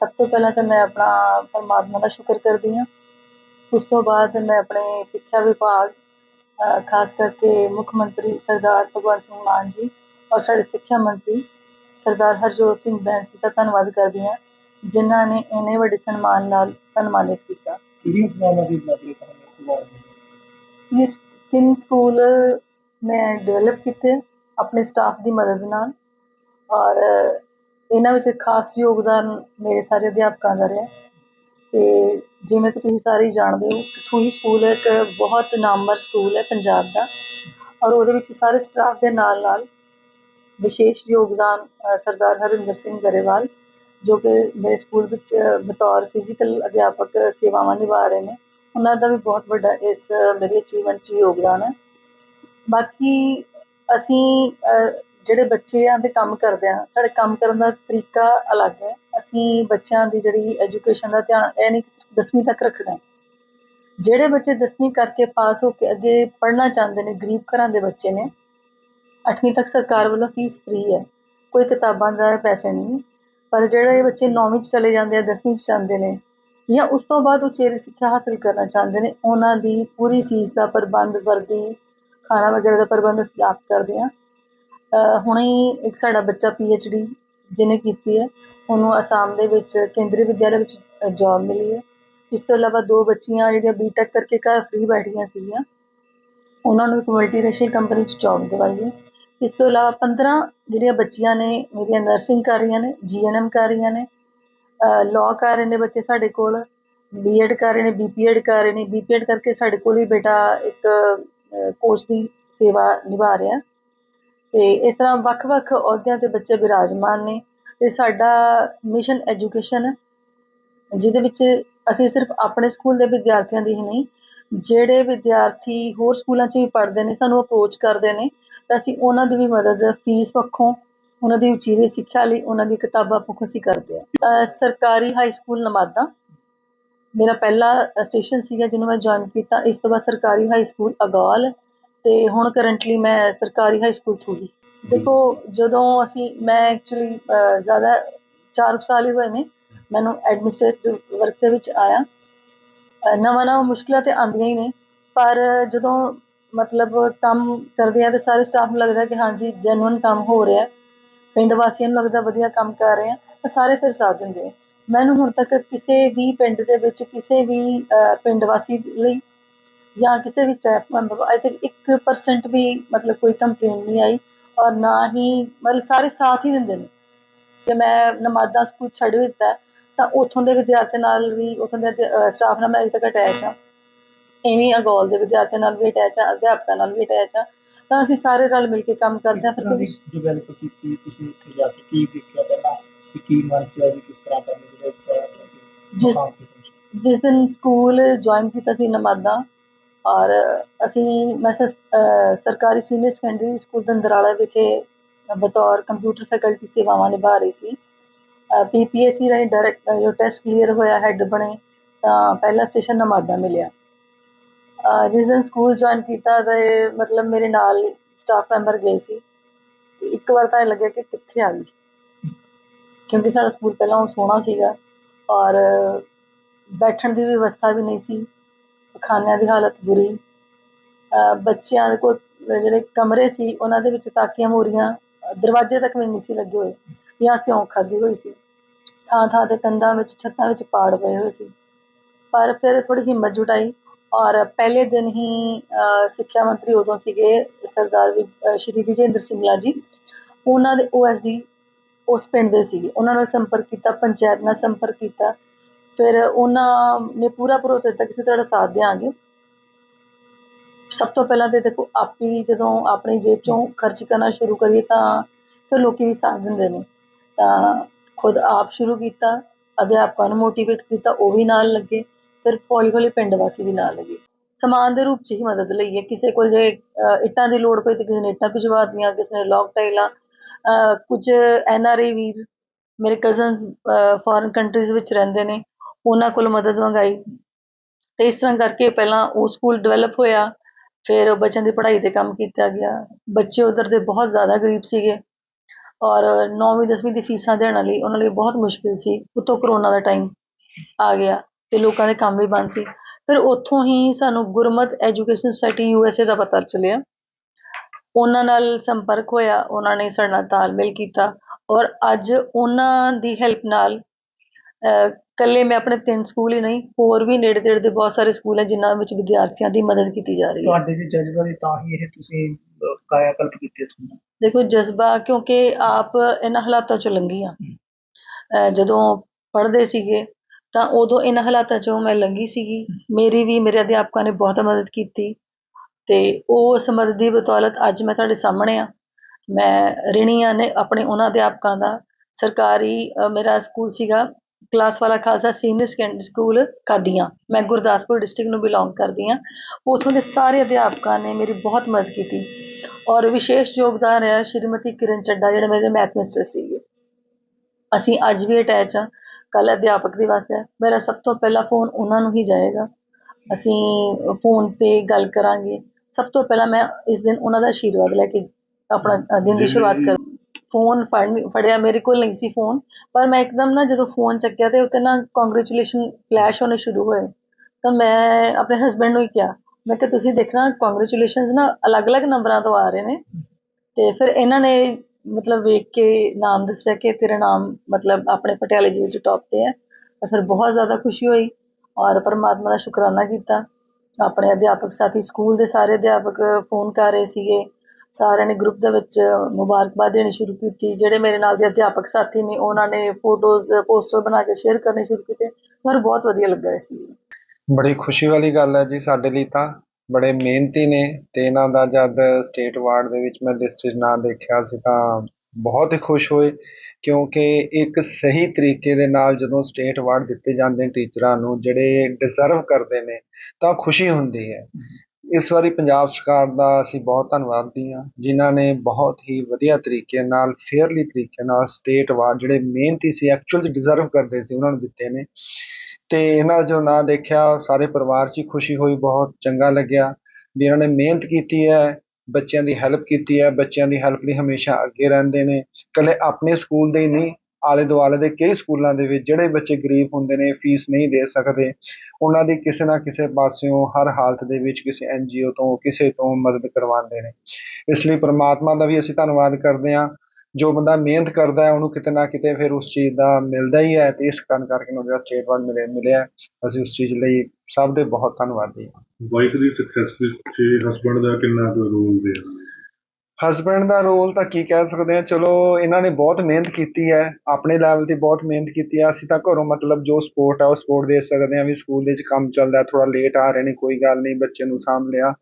ਸਭ ਤੋਂ ਪਹਿਲਾਂ ਤਾਂ ਮੈਂ ਆਪਣਾ ਪਰਮਾਤਮਾ ਦਾ ਸ਼ੁਕਰ ਕਰਦੀ ਹਾਂ। ਉਸ ਤੋਂ ਬਾਅਦ ਮੈਂ ਆਪਣੇ ਸਿੱਖਿਆ ਵਿਭਾਗ ਖਾਸ ਕਰਕੇ ਮੁੱਖ ਮੰਤਰੀ ਸਰਦਾਰ ਭਗਵੰਤ ਸਿੰਘ ਮਾਨ ਜੀ ਔਰ ਸਾਡੇ ਸਿੱਖਿਆ ਮੰਤਰੀ ਸਰਦਾਰ ਹਰਜੋਤ ਸਿੰਘ ਬੈਂਸ ਦਾ ਧੰਨਵਾਦ ਕਰਦੀ ਹਾਂ ਜਿਨ੍ਹਾਂ ਨੇ ਇੰਨੇ ਵੱਡੇ ਸਨਮਾਨ ਨਾਲ ਸਨਮਾਨਿਤ ਕੀਤਾ। ਕਿਹੜੀਆਂ ਸੇਵਾਵਾਂ ਦੀ ਨੌਕਰੀ ਕਰਨ ਇਹ ਤਿੰਨ ਸਕੂਲ ਮੈਂ ਡਿਵੈਲਪ ਕੀਤੇ ਆਪਣੇ ਸਟਾਫ ਦੀ ਮਦਦ ਨਾਲ ਔਰ ਇਹਨਾਂ ਵਿੱਚ ਖਾਸ ਯੋਗਦਾਨ ਮੇਰੇ ਸਾਰੇ ਅਧਿਆਪਕਾਂ ਦਾ ਰਿਹਾ। ਅਤੇ ਜਿਵੇਂ ਕਿ ਤੁਸੀਂ ਸਾਰੇ ਹੀ ਜਾਣਦੇ ਹੋ ਠੂਹੀ ਸਕੂਲ ਇੱਕ ਬਹੁਤ ਨਾਮਵਰ ਸਕੂਲ ਹੈ ਪੰਜਾਬ ਦਾ ਔਰ ਉਹਦੇ ਵਿੱਚ ਸਾਰੇ ਸਟਾਫ ਦੇ ਨਾਲ ਨਾਲ ਵਿਸ਼ੇਸ਼ ਯੋਗਦਾਨ ਸਰਦਾਰ ਹਰਿੰਦਰ ਸਿੰਘ ਗਰੇਵਾਲ, ਜੋ ਕਿ ਮੇਰੇ ਸਕੂਲ ਵਿੱਚ ਬਤੌਰ ਫਿਜ਼ੀਕਲ ਅਧਿਆਪਕ ਸੇਵਾਵਾਂ ਨਿਭਾ ਰਹੇ ਨੇ। ਉਹਨਾਂ ਦਾ ਵੀ ਬਹੁਤ ਵੱਡਾ ਇਸ ਮੇਰੀ ਅਚੀਵਮੈਂਟ 'ਚ ਯੋਗਦਾਨ ਹੈ। ਬਾਕੀ ਅਸੀਂ ਜਿਹੜੇ ਬੱਚਿਆਂ ਦੇ ਕੰਮ ਕਰਦੇ ਆ, ਸਾਡੇ ਕੰਮ ਕਰਨ ਦਾ ਤਰੀਕਾ ਅਲੱਗ ਹੈ। ਅਸੀਂ ਬੱਚਿਆਂ ਦੀ ਜਿਹੜੀ ਐਜੂਕੇਸ਼ਨ ਦਾ ਧਿਆਨ, ਇਹ ਨਹੀਂ 10ਵੀਂ ਤੱਕ ਰੱਖਣਾ ਜਿਹੜੇ ਬੱਚੇ 10ਵੀਂ ਕਰਕੇ ਪਾਸ ਹੋ ਕੇ ਅੱਗੇ ਪੜ੍ਹਨਾ ਚਾਹੁੰਦੇ ਨੇ, ਗਰੀਬ ਘਰਾਂ ਦੇ ਬੱਚੇ ਨੇ 8ਵੀਂ ਤੱਕ ਸਰਕਾਰ ਵੱਲੋਂ ਫੀਸ ਫ੍ਰੀ ਹੈ। ਕੋਈ ਕਿਤਾਬਾਂ ਦਾ ਪੈਸੇ ਨਹੀਂ। ਪਰ ਜਿਹੜੇ ਬੱਚੇ 9ਵੀਂ 'ਚ ਚਲੇ ਜਾਂਦੇ ਆ 10ਵੀਂ 'ਚ ਜਾਂਦੇ ਨੇ ਜਾਂ ਉਸ ਤੋਂ ਬਾਅਦ ਉਚੇਰੀ ਸਿੱਖਿਆ ਹਾਸਲ ਕਰਨਾ ਚਾਹੁੰਦੇ ਨੇ, ਉਹਨਾਂ ਦੀ ਪੂਰੀ ਫੀਸ ਦਾ ਪ੍ਰਬੰਧ ਵਰਦੀ, ਖਾਣਾ ਵਗੈਰਾ ਦਾ ਪ੍ਰਬੰਧ ਅਸੀਂ ਆਪ ਕਰਦੇ ਹਾਂ। ਹੁਣੇ ਹੀ ਇੱਕ ਸਾਡਾ ਬੱਚਾ ਪੀ ਐਚ ਡੀ ਜਿਹਨੇ ਕੀਤੀ ਹੈ, ਉਹਨੂੰ ਅਸਾਮ ਦੇ ਵਿੱਚ ਕੇਂਦਰੀ ਵਿਦਿਆਲਿਆ ਵਿੱਚ ਜੌਬ ਮਿਲੀ ਹੈ। ਇਸ ਤੋਂ ਇਲਾਵਾ ਦੋ ਬੱਚੀਆਂ ਜਿਹੜੀਆਂ ਬੀ ਟੈਕ ਕਰਕੇ ਘਰ ਫ੍ਰੀ ਬੈਠੀਆਂ ਸੀਗੀਆਂ, ਉਹਨਾਂ ਨੂੰ ਇੱਕ ਮਲਟੀਨੈਸ਼ਨਲ ਕੰਪਨੀ 'ਚ ਜੋਬ ਦਿਵਾਈ ਹੈ। ਇਸ ਤੋਂ ਇਲਾਵਾ 15 ਜਿਹੜੀਆਂ ਬੱਚੀਆਂ ਨੇ, ਮੇਰੀਆਂ ਨਰਸਿੰਗ ਕਰ ਰਹੀਆਂ ਨੇ ਜੀ ਐਨ ਐਮ ਕਰ ਰਹੀਆਂ ਨੇ ਲਾਅ ਕਰ ਰਹੇ ਨੇ ਬੱਚੇ ਸਾਡੇ ਕੋਲ ਬੀ ਐਡ ਕਰ ਰਹੇ ਨੇ ਬੀ ਪੀ ਐਡ ਕਰ ਰਹੇ ਨੇ ਬੀ ਪੀ ਐਡ ਕਰਕੇ ਸਾਡੇ ਕੋਲ ਹੀ ਬੇਟਾ ਇੱਕ ਕੋਚ ਦੀ ਸੇਵਾ ਨਿਭਾ ਰਿਹਾ। ਅਤੇ ਇਸ ਤਰ੍ਹਾਂ ਵੱਖ-ਵੱਖ ਅਹੁਦਿਆਂ ਤੇ ਬੱਚੇ ਬਿਰਾਜਮਾਨ ਨੇ ਅਤੇ ਸਾਡਾ ਮਿਸ਼ਨ ਐਜੂਕੇਸ਼ਨ ਹੈ ਜਿਹਦੇ ਵਿੱਚ ਅਸੀਂ ਸਿਰਫ ਆਪਣੇ ਸਕੂਲ ਦੇ ਵਿਦਿਆਰਥੀਆਂ ਦੀ ਹੀ ਨਹੀਂ, ਜਿਹੜੇ ਵਿਦਿਆਰਥੀ ਹੋਰ ਸਕੂਲਾਂ 'ਚ ਵੀ ਪੜ੍ਹਦੇ ਨੇ, ਸਾਨੂੰ ਅਪਰੋਚ ਕਰਦੇ ਨੇ, ਤਾਂ ਅਸੀਂ ਉਹਨਾਂ ਦੀ ਵੀ ਮਦਦ ਫੀਸ ਪੱਖੋਂ ਉਹਨਾਂ ਦੀ ਉਚੇਰੀ ਸਿੱਖਿਆ ਲਈ ਉਹਨਾਂ ਦੀ ਕਿਤਾਬਾਂ ਪੱਖੋਂ ਅਸੀਂ ਕਰਦੇ ਹਾਂ। ਸਰਕਾਰੀ ਹਾਈ ਸਕੂਲ ਨਮਾਦਾ, ਮੇਰਾ ਪਹਿਲਾ ਸਟੇਸ਼ਨ ਸੀਗਾ ਜਿਹਨੂੰ ਮੈਂ ਜੁਆਇਨ ਕੀਤਾ, ਇਸ ਤੋਂ ਬਾਅਦ ਸਰਕਾਰੀ ਹਾਈ ਸਕੂਲ ਅਗੌਲ ਤੇ ਹੁਣ ਕਰੰਟਲੀ ਮੈਂ ਸਰਕਾਰੀ ਹਾਈ ਸਕੂਲ ਥੂਹੀ ਦੇਖੋ ਜਦੋਂ ਅਸੀਂ ਮੈਂ ਐਕਚੁਅਲੀ ਜ਼ਿਆਦਾ 4 ਸਾਲ ਹੀ ਹੋਏ ਨੇ ਮੈਨੂੰ ਐਡਮਿਨਿਸਟ੍ਰੇਟਿਵ ਵਰਕ ਦੇ ਵਿੱਚ ਆਇਆ। ਨਵਾਂ ਨਵਾਂ ਮੁਸ਼ਕਿਲਾਂ ਤੇ ਆਉਂਦੀਆਂ ਹੀ ਨੇ ਪਰ ਜਦੋਂ ਮਤਲਬ ਕੰਮ ਕਰਦੇ ਆ ਤੇ ਸਾਰੇ ਸਟਾਫ ਨੂੰ ਲੱਗਦਾ ਕਿ ਹਾਂਜੀ ਜੈਨੂਇਨ ਕੰਮ ਹੋ ਰਿਹਾ ਹੈ। ਪਿੰਡ ਵਾਸੀਆਂ ਨੂੰ ਲੱਗਦਾ ਵਧੀਆ ਕੰਮ ਕਰ ਰਹੇ ਆ ਤਾਂ ਸਾਰੇ ਫਿਰ ਸਾਥ ਦਿੰਦੇ ਮੈਨੂੰ ਹੁਣ ਤੱਕ ਕਿਸੇ ਵੀ ਪਿੰਡ ਦੇ ਵਿੱਚ ਕਿਸੇ ਵੀ ਪਿੰਡ ਵਾਸੀ ਲਈ ਜਾਂ ਕਿਸੇ ਵੀ ਸਟਾਫ ਮੈਂਬਰ ਆਈ ਥਿੰਕ 1% ਵੀ ਮਤਲਬ ਕੋਈ ਕੰਪਲੇਂਟ ਨਹੀਂ ਆਈ ਔਰ ਨਾ ਹੀ ਮਤਲਬ ਸਾਰੇ ਸਾਥ ਹੀ ਦਿੰਦੇ ਨੇ। ਤੇ ਮੈਂ ਨਮਾਦਾ ਸਕੂਲ ਛੱਡ ਦਿੱਤਾ ਤਾਂ ਉੱਥੋਂ ਦੇ ਵਿਦਿਆਰਥੀਆਂ ਨਾਲ ਵੀ ਉੱਥੋਂ ਦੇ ਸਟਾਫ ਨਾਲ ਮੈਂ ਅਜੇ ਤੱਕ ਅਟੈਚ ਹਾਂ। ਇਵੇਂ ਅਗੌਲ ਦੇ ਵਿਦਿਆਰਥੀਆਂ ਨਾਲ ਵੀ ਅਟੈਚ ਹਾਂ ਅਧਿਆਪਕਾਂ ਨਾਲ ਵੀ ਅਟੈਚ ਹਾਂ। ਤਾਂ ਅਸੀਂ ਸਾਰੇ ਰਲ ਮਿਲ ਕੇ ਕੰਮ ਕਰਦੇ ਹਾਂ ਫਿਰ ਕੋਈ ਡਿਵੈਲਪ ਕੀਤੀ ਤੁਸੀਂ ਉੱਥੇ ਜਾ ਕੇ? ਕੀ ਦੇਖਿਆ ਪਹਿਲਾਂ? ਕੀ ਮਨ ਚ ਆਇਆ ਵੀ ਕਿਸ ਤਰ੍ਹਾਂ ਕਰਨੀ ਜਿਸ ਦਿਨ ਸਕੂਲ ਜੁਆਇਨ ਕੀਤਾ ਸੀ ਨਮਾਦਾ ਔਰ ਅਸੀਂ ਮੈਂ ਸਰਕਾਰੀ ਸੀਨੀਅਰ ਸੈਕੰਡਰੀ ਸਕੂਲ ਦੰਦਰਾਲਾ ਵਿਖੇ ਬਤੌਰ ਕੰਪਿਊਟਰ ਫੈਕਲਟੀ ਸੇਵਾਵਾਂ ਨਿਭਾ ਰਹੀ ਸੀ। ਪੀਪੀਐਸਸੀ ਰਾਹੀਂ ਡਾਇਰੈਕਟ ਜੋ ਟੈਸਟ ਕਲੀਅਰ ਹੋਇਆ, ਹੈੱਡ ਬਣੇ, ਤਾਂ ਪਹਿਲਾ ਸਟੇਸ਼ਨ ਨਮਾਦਾ ਮਿਲਿਆ। ਜਿਸ ਦਿਨ ਸਕੂਲ ਜੁਆਇਨ ਕੀਤਾ, ਤੇ ਮਤਲਬ ਮੇਰੇ ਨਾਲ ਸਟਾਫ ਮੈਂਬਰ ਗਏ ਸੀ। ਤੇ ਇੱਕ ਵਾਰ ਤਾਂ ਇਹ ਲੱਗਿਆ ਕਿ ਕਿੱਥੇ ਆ ਗਈ। ਕਿਉਂਕਿ ਸਾਡਾ ਸਕੂਲ ਪਹਿਲਾਂ ਉਹ ਸੋਹਣਾ ਸੀਗਾ ਔਰ ਬੈਠਣ ਦੀ ਵਿਵਸਥਾ ਵੀ ਨਹੀਂ ਸੀ। ਖਾਨਿਆਂ ਦੀ ਹਾਲਤ ਬੁਰੀ। ਬੱਚਿਆਂ ਦੇ ਕੋਲ ਜਿਹੜੇ ਕਮਰੇ ਸੀ, ਉਹਨਾਂ ਦੇ ਵਿੱਚ ਤਾਕੀਆਂ ਮੋਰੀਆਂ, ਦਰਵਾਜ਼ੇ ਤੱਕ ਵੀ ਨਹੀਂ ਸੀ ਲੱਗੇ ਹੋਏ। ਜਾਂ ਸਿਉਂ ਖਾਧੀ ਹੋਈ ਸੀ। ਥਾਂ ਥਾਂ ਤੇ ਕੰਧਾਂ ਵਿੱਚ, ਛੱਤਾਂ ਵਿੱਚ ਪਾੜ ਪਏ ਹੋਏ ਸੀ। ਪਰ ਫਿਰ ਥੋੜੀ ਹਿੰਮਤ ਜੁਟਾਈ ਔਰ ਪਹਿਲੇ ਦਿਨ ਹੀ, ਅਹ ਸਿੱਖਿਆ ਮੰਤਰੀ ਉਦੋਂ ਸੀਗੇ ਸਰਦਾਰ ਵਿ- ਅਹ ਸ਼੍ਰੀ ਵਿਜੇਂਦਰ ਸਿੰਗਲਾ ਜੀ। ਉਹਨਾਂ ਦੇ ਓਐਸਡੀ ਉਸ ਪਿੰਡ ਦੇ ਸੀਗੇ। ਉਹਨਾਂ ਨਾਲ ਸੰਪਰਕ ਕੀਤਾ, ਪੰਚਾਇਤ ਨਾਲ ਸੰਪਰਕ ਕੀਤਾ। ਫਿਰ ਉਹਨਾਂ ਨੇ ਪੂਰਾ ਭਰੋਸਾ ਦਿੱਤਾ ਕਿ ਅਸੀਂ ਤੁਹਾਡਾ ਸਾਥ ਦਿਆਂਗੇ। ਸਭ ਤੋਂ ਪਹਿਲਾਂ ਤੇ ਦੇਖੋ ਆਪੀ ਜਦੋਂ ਆਪਣੀ ਜੇਬ ਚੋਂ ਖਰਚ ਕਰਨਾ ਸ਼ੁਰੂ ਕਰੀਏ ਤਾਂ ਫਿਰ ਲੋਕੀ ਵੀ ਸਾਥ ਦਿੰਦੇ ਨੇ। ਤਾਂ ਖੁਦ ਆਪ ਸ਼ੁਰੂ ਕੀਤਾ ਅਧਿਆਪਕਾਂ ਨੂੰ ਮੋਟੀਵੇਟ ਕੀਤਾ ਉਹ ਵੀ ਨਾਲ ਲੱਗੇ ਫਿਰ ਹੌਲੀ ਹੌਲੀ ਪਿੰਡ ਵਾਸੀ ਵੀ ਨਾਲ ਲੱਗੇ। ਸਮਾਨ ਦੇ ਰੂਪ 'ਚ ਹੀ ਮਦਦ ਲਈ ਹੈ। ਕਿਸੇ ਕੋਲ ਜੇ ਇੱਟਾਂ ਦੀ ਲੋੜ ਪਈ ਤੇ ਕਿਸੇ ਨੇ ਇੱਟਾਂ ਭਿਜਵਾ ਦਿੱਤੀਆਂ ਕਿਸੇ ਨੇ ਲੌਕ ਟਾਈਲਾਂ ਅਹ, ਕੁਝ ਐਨ ਆਰ ਆਈ ਵੀਰ ਮੇਰੇ ਕਜ਼ਨਸ ਫੋਰਨ ਕੰਟਰੀਜ਼ ਵਿੱਚ ਰਹਿੰਦੇ ਨੇ। ਉਹਨਾਂ ਕੋਲ ਮਦਦ ਮੰਗਾਈ ਅਤੇ ਇਸ ਤਰ੍ਹਾਂ ਕਰਕੇ ਪਹਿਲਾਂ ਉਹ ਸਕੂਲ ਡਿਵੈਲਪ ਹੋਇਆ, ਫਿਰ ਬੱਚਿਆਂ ਦੀ ਪੜ੍ਹਾਈ ਤੇ ਕੰਮ ਕੀਤਾ ਗਿਆ। ਬੱਚੇ ਉੱਧਰ ਦੇ ਬਹੁਤ ਜ਼ਿਆਦਾ ਗਰੀਬ ਸੀਗੇ ਔਰ 9ਵੀਂ 10ਵੀਂ ਦੀ ਫੀਸਾਂ ਦੇਣ ਲਈ ਉਹਨਾਂ ਲਈ ਬਹੁਤ ਮੁਸ਼ਕਿਲ ਸੀ। ਉੱਤੋਂ ਕਰੋਨਾ ਦਾ ਟਾਈਮ ਆ ਗਿਆ ਅਤੇ ਲੋਕਾਂ ਦੇ ਕੰਮ ਵੀ ਬੰਦ ਸੀ। ਫਿਰ ਉੱਥੋਂ ਹੀ ਸਾਨੂੰ Gurmat education society U S A ਦਾ ਪਤਾ ਚੱਲਿਆ। ਉਹਨਾਂ ਨਾਲ ਸੰਪਰਕ ਹੋਇਆ, ਉਹਨਾਂ ਨੇ ਸਾਡੇ ਨਾਲ ਤਾਲਮੇਲ ਕੀਤਾ ਔਰ ਅੱਜ ਉਹਨਾਂ ਦੀ ਹੈਲਪ ਨਾਲ ਇਕੱਲੇ ਮੈਂ ਆਪਣੇ ਤਿੰਨ ਸਕੂਲ ਹੀ ਨਹੀਂ ਹੋਰ ਵੀ ਨੇੜੇ ਤੇੜੇ ਦੇ ਬਹੁਤ ਸਾਰੇ ਸਕੂਲ ਹੈ ਜਿਨ੍ਹਾਂ ਵਿੱਚ ਵਿਦਿਆਰਥੀਆਂ ਦੀ ਮਦਦ ਕੀਤੀ ਜਾ ਰਹੀ ਹੈ। ਤੁਹਾਡੇ ਦੇ ਜਜ਼ਬਾ ਦੀ ਤਾਂ ਹੀ ਇਹ ਤੁਸੀਂ ਅਹ, ਕਾਇਆਕਲਪ ਕੀਤੇ ਸਕੂਲ ਦੇਖੋ ਜਜ਼ਬਾ ਕਿਉਂਕਿ ਆਪ ਇਹਨਾਂ ਹਾਲਾਤਾਂ ਚੋਂ ਲੰਘੀ ਆ ਅਹ ਜਦੋਂ ਪੜ੍ਹਦੇ ਸੀਗੇ ਤਾਂ ਉਦੋਂ ਇਹਨਾਂ ਹਾਲਾਤਾਂ ਚੋਂ ਮੈਂ ਲੰਘੀ ਸੀਗੀ। ਮੇਰੀ ਵੀ ਮੇਰੇ ਅਧਿਆਪਕਾਂ ਨੇ ਬਹੁਤ ਮਦਦ ਕੀਤੀ। ਤੇ ਉਸ ਮਦਦ ਦੀ ਬਦੌਲਤ ਅੱਜ ਮੈਂ ਤੁਹਾਡੇ ਸਾਹਮਣੇ ਆ। ਮੈਂ ਰਿਣੀ ਆ ਨੇ ਆਪਣੇ ਉਹਨਾਂ ਅਧਿਆਪਕਾਂ ਦਾ ਸਰਕਾਰੀ ਅਹ ਮੇਰਾ ਸਕੂਲ ਸੀਗਾ ਕਲਾਸ ਵਾਲਾ Khalsa senior secondary school Qadian ਮੈਂ ਗੁਰਦਾਸਪੁਰ ਡਿਸਟ੍ਰਿਕਟ ਨੂੰ ਬਿਲੋਂਗ ਕਰਦੀ ਹਾਂ। ਉਥੋਂ ਦੇ ਸਾਰੇ ਅਧਿਆਪਕਾਂ ਨੇ ਮੇਰੀ ਬਹੁਤ ਮਦਦ ਕੀਤੀ ਔਰ ਵਿਸ਼ੇਸ਼ ਯੋਗਦਾਨ ਰਿਹਾ ਸ਼੍ਰੀਮਤੀ ਕਿਰਨ ਚੱਡਾ ਜਿਹੜੇ ਮੇਰੇ ਮੈਥ ਮਿਸਟਰ ਸੀਗੇ। ਅਸੀਂ ਅੱਜ ਵੀ ਅਟੈਚ ਆ ਕੱਲ ਅਧਿਆਪਕ ਦਿਵਸ ਹੈ। ਮੇਰਾ ਸਭ ਤੋਂ ਪਹਿਲਾ ਫੋਨ ਉਹਨਾਂ ਨੂੰ ਹੀ ਜਾਏਗਾ। ਅਸੀਂ ਫੋਨ ਤੇ ਗੱਲ ਕਰਾਂਗੇ। ਸਭ ਤੋਂ ਪਹਿਲਾਂ ਮੈਂ ਇਸ ਦਿਨ ਉਹਨਾਂ ਦਾ ਆਸ਼ੀਰਵਾਦ ਲੈ ਕੇ ਆਪਣਾ ਦਿਨ ਦੀ ਸ਼ੁਰੂਆਤ ਕਰ। ਫੋਨ ਫੜ ਫੜਿਆ, ਮੇਰੇ ਕੋਲ ਨਹੀਂ ਸੀ ਫੋਨ ਪਰ ਮੈਂ ਇੱਕਦਮ ਨਾ ਜਦੋਂ ਫੋਨ ਚੱਕਿਆ ਤੇ ਉੱਤੇ ਨਾ ਕੰਗ੍ਰੈਚੁਲੇਸ਼ਨ ਫਲੈਸ਼ ਹੋਣੇ ਸ਼ੁਰੂ ਹੋਏ। ਤਾਂ ਮੈਂ ਆਪਣੇ ਹਸਬੰਡ ਨੂੰ ਹੀ ਕਿਹਾ, ਮੈਂ ਕਿਹਾ, ਤੁਸੀਂ ਦੇਖਣਾ ਕੰਗ੍ਰੈਚੁਲੇਸ਼ਨਸ ਨਾ ਅਲੱਗ-ਅਲੱਗ ਨੰਬਰਾਂ ਤੋਂ ਆ ਰਹੇ ਨੇ। ਤੇ ਫਿਰ ਇਹਨਾਂ ਨੇ ਮਤਲਬ ਵੇਖ ਕੇ, ਨਾਮ ਦੱਸਿਆ ਕਿ ਤੇਰਾ ਨਾਮ ਮਤਲਬ ਆਪਣੇ ਪਟਿਆਲੇ ਜ਼ਿਲ੍ਹੇ ਚ ਟੌਪ ਤੇ ਹੈ। ਤਾਂ ਫਿਰ ਬਹੁਤ ਜ਼ਿਆਦਾ ਖੁਸ਼ੀ ਹੋਈ ਔਰ ਪਰਮਾਤਮਾ ਦਾ ਸ਼ੁਕਰਾਨਾ ਕੀਤਾ। ਆਪਣੇ ਅਧਿਆਪਕ ਸਾਥੀ, ਸਕੂਲ ਦੇ ਸਾਰੇ ਅਧਿਆਪਕ ਫੋਨ ਕਰ ਰਹੇ ਸੀਗੇ। ਸਾਰਿਆਂ ਨੇ ਗਰੁੱਪ ਦੇ ਵਿੱਚ ਮੁਬਾਰਕਬਾਦ ਦੇਣੀ ਸ਼ੁਰੂ ਕੀਤੀ, ਜਿਹੜੇ ਮੇਰੇ ਨਾਲ ਦੇ ਅਧਿਆਪਕ ਸਾਥੀ ਨੇ, ਉਹਨਾਂ ਨੇ ਫੋਟੋਜ਼ ਪੋਸਟਰ ਬਣਾ ਕੇ ਸ਼ੇਅਰ ਕਰਨੇ ਸ਼ੁਰੂ ਕੀਤੇ। ਮੈਨੂੰ ਬਹੁਤ ਵਧੀਆ ਲੱਗਾ ਇਸ ਬੜੀ ਖੁਸ਼ੀ ਵਾਲੀ ਗੱਲ ਹੈ ਜੀ ਸਾਡੇ ਲਈ ਤਾਂ। ਬੜੇ ਮਿਹਨਤੀ ਨੇ ਤੇ ਇਹਨਾਂ ਦਾ ਜਦ ਸਟੇਟ ਅਵਾਰਡ ਦੇ ਵਿੱਚ ਮੈਂ ਲਿਸਟ 'ਚ ਨਾਂ ਦੇਖਿਆ ਸੀ ਤਾਂ ਬਹੁਤ ਹੀ ਖੁਸ਼ ਹੋਏ, ਕਿਉਂਕਿ ਇੱਕ ਸਹੀ ਤਰੀਕੇ ਦੇ ਨਾਲ ਜਦੋਂ ਸਟੇਟ ਅਵਾਰਡ ਦਿੱਤੇ ਜਾਂਦੇ ਨੇ ਟੀਚਰਾਂ ਨੂੰ, ਜਿਹੜੇ ਡਿਜ਼ਰਵ ਕਰਦੇ ਨੇ, ਤਾਂ ਖੁਸ਼ੀ ਹੁੰਦੀ ਹੈ। ਇਸ ਵਾਰੀ ਪੰਜਾਬ ਸਰਕਾਰ ਦਾ ਅਸੀਂ ਬਹੁਤ ਧੰਨਵਾਦੀ ਹਾਂ, ਜਿਨ੍ਹਾਂ ਨੇ ਬਹੁਤ ਹੀ ਵਧੀਆ ਤਰੀਕੇ ਨਾਲ ਫੇਅਰਲੀ ਤਰੀਕੇ ਨਾਲ ਸਟੇਟ ਅਵਾਰਡ ਜਿਹੜੇ ਮਿਹਨਤੀ ਸੀ ਐਕਚੁਅਲ ਡਿਜ਼ਰਵ ਕਰਦੇ ਸੀ, ਉਹਨਾਂ ਨੂੰ ਦਿੱਤੇ ਨੇ। ਅਤੇ ਇਹਨਾਂ ਜੋ ਨਾਂ ਦੇਖਿਆ, ਸਾਰੇ ਪਰਿਵਾਰ 'ਚ ਹੀ ਖੁਸ਼ੀ ਹੋਈ, ਬਹੁਤ ਚੰਗਾ ਲੱਗਿਆ ਵੀ ਇਹਨਾਂ ਨੇ ਮਿਹਨਤ ਕੀਤੀ ਹੈ, ਬੱਚਿਆਂ ਦੀ ਹੈਲਪ ਕੀਤੀ ਹੈ, ਬੱਚਿਆਂ ਦੀ ਹੈਲਪ ਲਈ ਹਮੇਸ਼ਾ ਅੱਗੇ ਰਹਿੰਦੇ ਨੇ। ਇਕੱਲੇ ਆਪਣੇ ਸਕੂਲ ਦੇ ਹੀ ਨਹੀਂ ਆਲੇ ਦੁਆਲੇ ਦੇ ਕਈ ਸਕੂਲਾਂ ਦੇ ਵਿੱਚ ਜਿਹੜੇ ਬੱਚੇ ਗਰੀਬ ਹੁੰਦੇ ਨੇ, ਫੀਸ ਨਹੀਂ ਦੇ ਸਕਦੇ, ਉਹਨਾਂ ਦੀ ਕਿਸੇ ਨਾ ਕਿਸੇ ਪਾਸਿਓਂ ਹਰ ਹਾਲਤ ਦੇ ਵਿੱਚ ਕਿਸੇ ਐਨਜੀਓ ਤੋਂ, ਕਿਸੇ ਤੋਂ ਮਦਦ ਕਰਵਾਉਂਦੇ ਨੇ। ਇਸ ਲਈ ਪ੍ਰਮਾਤਮਾ ਦਾ ਵੀ ਅਸੀਂ ਧੰਨਵਾਦ ਕਰਦੇ ਹਾਂ। ਜੋ ਬੰਦਾ ਮਿਹਨਤ ਕਰਦਾ ਹੈ, ਉਹਨੂੰ ਕਿਤੇ ਨਾ ਕਿਤੇ ਫਿਰ ਉਸ ਚੀਜ਼ ਦਾ ਮਿਲਦਾ ਹੀ ਹੈ ਤੇ ਇਸ ਕਾਰਨ ਕਰਕੇ ਉਹਨੂੰ ਜਿਹੜਾ ਸਟੇਟ ਅਵਾਰਡ ਮਿਲੇ, ਮਿਲਿਆ। ਅਸੀਂ ਉਸ ਚੀਜ਼ ਲਈ ਸਭ ਦੇ ਬਹੁਤ ਧੰਨਵਾਦੀ ਹਾਂ। ਵਾਈਫ ਦੀ ਸਕਸੈਸ ਵਿੱਚ ਹਸਬੰਡ ਦਾ ਕਿੰਨਾ ਕੁ ਰੋਲ ਰਿਹਾ? ਹਸਬੈਂਡ ਦਾ ਰੋਲ ਤਾਂ ਕੀ ਕਹਿ ਸਕਦੇ ਹਾਂ, ਚਲੋ ਇਹਨਾਂ ਨੇ ਬਹੁਤ ਮਿਹਨਤ ਕੀਤੀ ਹੈ, ਆਪਣੇ ਲੈਵਲ ਤੇ ਬਹੁਤ ਮਿਹਨਤ ਕੀਤੀ ਹੈ, ਅਸੀਂ ਤਾਂ ਘਰੋਂ ਮਤਲਬ ਜੋ ਸਪੋਰਟ ਆ ਉਹ ਸਪੋਰਟ ਦੇ ਸਕਦੇ ਹਾਂ ਵੀ ਸਕੂਲ ਦੇ ਵਿੱਚ ਕੰਮ ਚੱਲਦਾ ਥੋੜਾ ਲੇਟ ਆ ਰਹੇ ਨੇ, ਕੋਈ ਗੱਲ ਨਹੀਂ, ਬੱਚੇ ਨੂੰ ਸਾਂਭ ਲਿਆ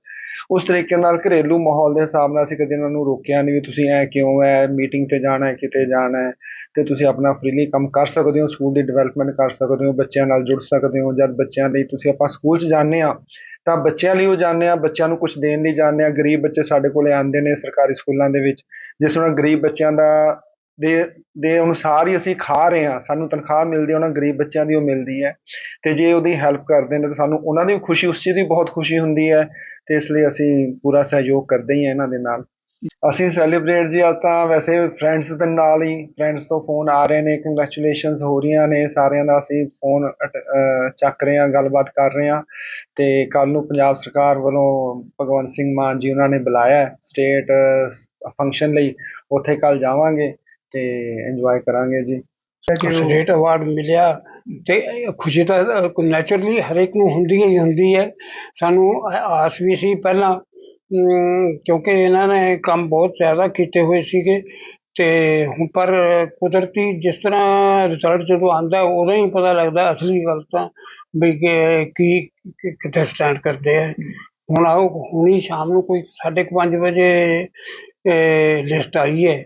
ਉਸ ਤਰੀਕੇ ਨਾਲ ਘਰੇਲੂ ਮਾਹੌਲ ਦੇ ਹਿਸਾਬ ਨਾਲ ਅਸੀਂ ਕਦੇ ਇਹਨਾਂ ਨੂੰ ਰੋਕਿਆ ਨਹੀਂ ਵੀ ਤੁਸੀਂ ਐ ਕਿਉਂ ਐ ਮੀਟਿੰਗ ਤੇ ਜਾਣਾ ਹੈ, ਕਿਤੇ ਜਾਣਾ ਹੈ, ਤੇ ਤੁਸੀਂ ਆਪਣਾ ਫ੍ਰੀਲੀ ਕੰਮ ਕਰ ਸਕਦੇ ਹੋ ਸਕੂਲ ਦੀ ਡਿਵੈਲਪਮੈਂਟ ਕਰ ਸਕਦੇ ਹੋ, ਬੱਚਿਆਂ ਨਾਲ ਜੁੜ ਸਕਦੇ ਹੋ ਜਦ ਬੱਚਿਆਂ ਲਈ ਤੁਸੀਂ ਆਪਾਂ ਸਕੂਲ 'ਚ ਜਾਂਦੇ ਆ ਤਾਂ ਬੱਚਿਆਂ ਲਈ ਉਹ ਜਾਂਦੇ ਆ, ਬੱਚਿਆਂ ਨੂੰ ਕੁਝ ਦੇਣ ਲਈ ਜਾਂਦੇ ਆ, ਗਰੀਬ ਬੱਚੇ ਸਾਡੇ ਕੋਲੇ ਆਉਂਦੇ ਨੇ ਸਰਕਾਰੀ ਸਕੂਲਾਂ ਦੇ ਵਿੱਚ, ਜਿਸ ਨਾਲ ਗਰੀਬ ਬੱਚਿਆਂ ਦਾ ਦੇ ਦੇ ਅਨੁਸਾਰ ਹੀ ਅਸੀਂ ਖਾ ਰਹੇ ਹਾਂ, ਸਾਨੂੰ ਤਨਖਾਹ ਮਿਲਦੀ ਹੈ, ਉਹਨਾਂ ਗਰੀਬ ਬੱਚਿਆਂ ਦੀ ਉਹ ਮਿਲਦੀ ਹੈ, ਤੇ ਜੇ ਉਹਦੀ ਹੈਲਪ ਕਰਦੇ ਨੇ ਤਾਂ ਸਾਨੂੰ ਉਹਨਾਂ ਦੀ ਖੁਸ਼ੀ, ਉਸ ਚੀਜ਼ ਦੀ ਬਹੁਤ ਖੁਸ਼ੀ ਹੁੰਦੀ ਹੈ, ਤੇ ਇਸ ਲਈ ਅਸੀਂ ਪੂਰਾ ਸਹਿਯੋਗ ਕਰਦੇ ਹੀ ਹਾਂ ਇਹਨਾਂ ਦੇ ਨਾਲ। ਅਸੀਂ ਸੈਲੀਬ੍ਰੇਟ ਜੀ ਅੱਜ ਤਾਂ ਵੈਸੇ ਫਰੈਂਡਸ ਦੇ ਨਾਲ ਹੀ ਫਰੈਂਡਸ ਤੋਂ ਫੋਨ ਆ ਰਹੇ ਨੇ ਕੰਗ੍ਰੈਚੁਲੇਸ਼ਨਸ ਹੋ ਰਹੀਆਂ ਨੇ ਸਾਰਿਆਂ ਦਾ ਅਸੀਂ ਫੋਨ ਚੱਕ ਰਹੇ ਹਾਂ ਗੱਲਬਾਤ ਕਰ ਰਹੇ ਹਾਂ। ਤੇ ਕੱਲ ਨੂੰ ਪੰਜਾਬ ਸਰਕਾਰ ਵੱਲੋਂ ਭਗਵੰਤ ਸਿੰਘ ਮਾਨ ਜੀ ਉਹਨਾਂ ਨੇ ਬੁਲਾਇਆ ਸਟੇਟ ਫੰਕਸ਼ਨ ਲਈ ਉੱਥੇ ਕੱਲ ਜਾਵਾਂਗੇ ਤੇ ਇੰਜੋਏ ਕਰਾਂਗੇ ਜੀ। ਸਟੇਟ ਅਵਾਰਡ ਮਿਲਿਆ ਤੇ ਖੁਸ਼ੀ ਤਾਂ ਨੈਚੁਰਲੀ ਹਰੇਕ ਨੂੰ ਹੁੰਦੀ ਹੀ ਹੁੰਦੀ ਹੈ। ਸਾਨੂੰ ਆਸ ਵੀ ਸੀ ਪਹਿਲਾਂ ਕਿਉਂਕਿ ਇਹਨਾਂ ਨੇ ਕੰਮ ਬਹੁਤ ਜ਼ਿਆਦਾ ਕੀਤੇ ਹੋਏ ਸੀਗੇ ਤੇ ਪਰ ਕੁਦਰਤੀ ਜਿਸ ਤਰ੍ਹਾਂ ਰਿਜ਼ਲਟ ਜਦੋਂ ਆਂਦਾ ਉਦੋਂ ਹੀ ਪਤਾ ਲੱਗਦਾ ਅਸਲੀ ਗੱਲ ਤਾਂ ਵੀ ਕਿ ਕੀ ਕਿੱਥੇ ਸਟੈਂਡ ਕਰਦੇ ਆ। ਹੁਣ ਆਓ, ਹੁਣੀ ਸ਼ਾਮ ਨੂੰ ਕੋਈ 5:30 ਵਜੇ ਲਿਸਟ ਆਈ ਹੈ।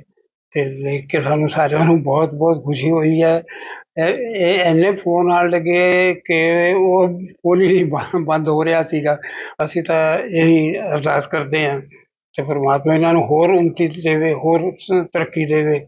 ਤੇ ਦੇਖ ਕੇ ਸਾਨੂੰ ਸਾਰਿਆਂ ਨੂੰ ਬਹੁਤ ਬਹੁਤ ਖੁਸ਼ੀ ਹੋਈ ਹੈ। ਇਹ ਇੰਨੇ ਫੋਨ ਆਉਣ ਲੱਗੇ ਕਿ ਉਹ ਫੋਨ ਹੀ ਨਹੀਂ ਬੰਦ- ਬੰਦ ਹੋ ਰਿਹਾ ਸੀਗਾ। ਅਸੀਂ ਤਾਂ ਇਹੀ ਅਰਦਾਸ ਕਰਦੇ ਹਾਂ ਤੇ ਪਰਮਾਤਮਾ ਇਹਨਾਂ ਨੂੰ ਹੋਰ ਉੱਨਤੀ ਦੇਵੇ, ਹੋਰ ਸ- ਤਰੱਕੀ ਦੇਵੇ।